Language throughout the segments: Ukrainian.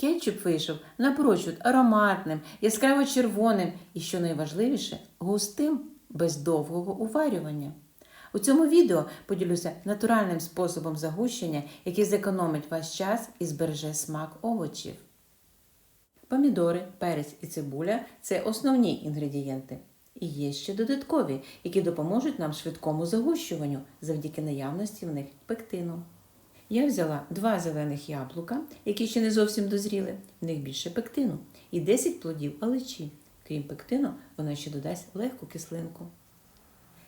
Кетчуп вийшов напрочуд ароматним, яскраво червоним і, що найважливіше, густим без довгого уварювання. У цьому відео поділюся натуральним способом загущення, який зекономить ваш час і збереже смак овочів. Помідори, перець і цибуля це основні інгредієнти. І є ще додаткові, які допоможуть нам швидкому загущуванню завдяки наявності в них пектину. Я взяла два зелених яблука, які ще не зовсім дозріли, в них більше пектину, і 10 плодів алечі. Крім пектину, вона ще додасть легку кислинку.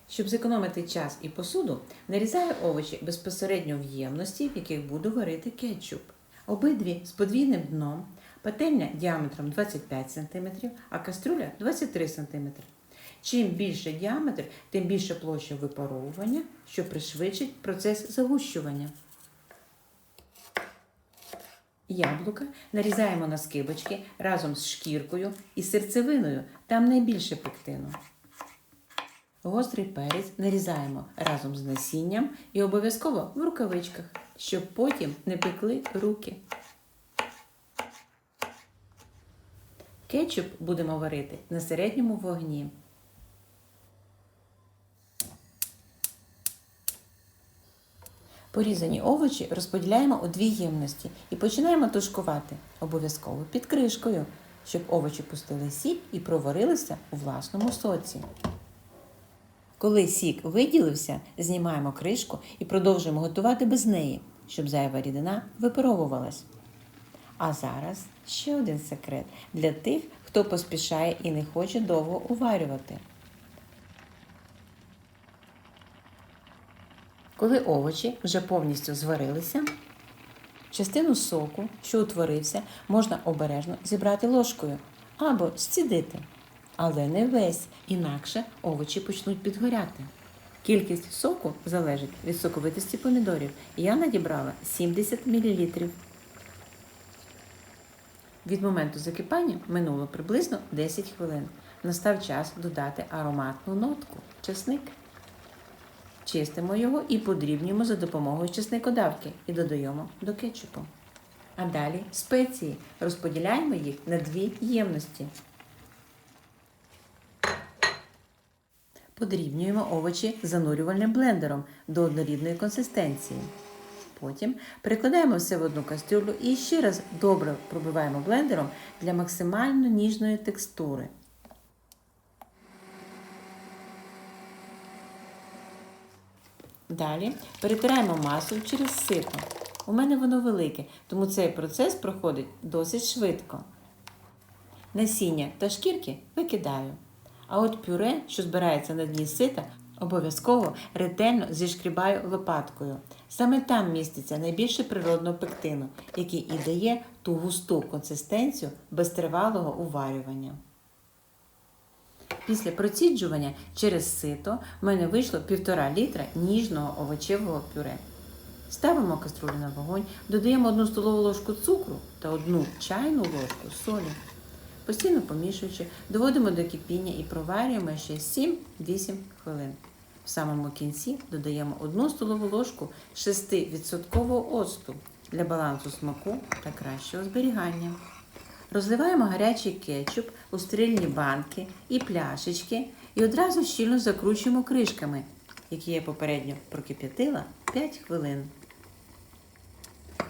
Щоб зекономити час і посуду, нарізаю овочі безпосередньо в ємності, в яких буду варити кетчуп. Обидві з подвійним дном, пательня діаметром 25 см, а каструля 23 см. Чим більше діаметр, тим більше площа випаровування, що пришвидшить процес загущування. Яблука нарізаємо на скибочки разом з шкіркою і серцевиною, там найбільше пектину. Гострий перець нарізаємо разом з насінням і обов'язково в рукавичках, щоб потім не пекли руки. Кетчуп будемо варити на середньому вогні. Порізані овочі розподіляємо у дві ємності і починаємо тушкувати, обов'язково під кришкою, щоб овочі пустили сік і проварилися у власному соці. Коли сік виділився, знімаємо кришку і продовжуємо готувати без неї, щоб зайва рідина випаровувалась. А зараз ще один секрет для тих, хто поспішає і не хоче довго уварювати. Коли овочі вже повністю зварилися, частину соку, що утворився, можна обережно зібрати ложкою або зцідити. Але не весь, інакше овочі почнуть підгоряти. Кількість соку залежить від соковитості помідорів. Я надібрала 70 мл. Від моменту закипання минуло приблизно 10 хвилин. Настав час додати ароматну нотку чесник. Чистимо його і подрібнюємо за допомогою чесникодавки і додаємо до кетчупу. А далі спеції. Розподіляємо їх на дві ємності. Подрібнюємо овочі занурювальним блендером до однорідної консистенції. Потім перекладаємо все в одну кастрюлю і ще раз добре пробиваємо блендером для максимально ніжної текстури. Далі перетираємо масу через сито. У мене воно велике, тому цей процес проходить досить швидко. Насіння та шкірки викидаю. А от пюре, що збирається на дні сита, обов'язково ретельно зішкрібаю лопаткою. Саме там міститься найбільше природного пектину, який і дає ту густу консистенцію без тривалого уварювання. Після проціджування через сито в мене вийшло 1,5 літра ніжного овочевого пюре. Ставимо каструлю на вогонь, додаємо 1 столову ложку цукру та 1 чайну ложку солі. Постійно помішуючи, доводимо до кипіння і проварюємо ще 7-8 хвилин. В самому кінці додаємо 1 столову ложку 6% оцту для балансу смаку та кращого зберігання. Розливаємо гарячий кетчуп у стерильні банки і пляшечки і одразу щільно закручуємо кришками, які я попередньо прокип'ятила 5 хвилин.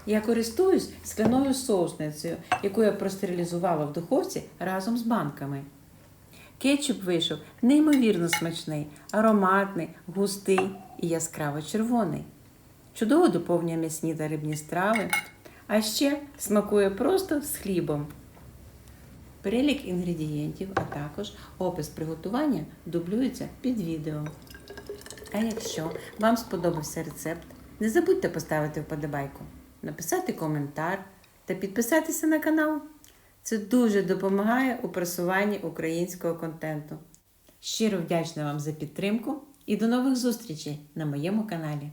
Я користуюсь скляною соусницею, яку я простерилізувала в духовці разом з банками. Кетчуп вийшов неймовірно смачний, ароматний, густий і яскраво червоний. Чудово доповнює м'ясні та рибні страви, а ще смакує просто з хлібом. Перелік інгредієнтів, а також опис приготування дублюється під відео. А якщо вам сподобався рецепт, не забудьте поставити вподобайку, написати коментар та підписатися на канал. Це дуже допомагає у просуванні українського контенту. Щиро вдячна вам за підтримку і до нових зустрічей на моєму каналі.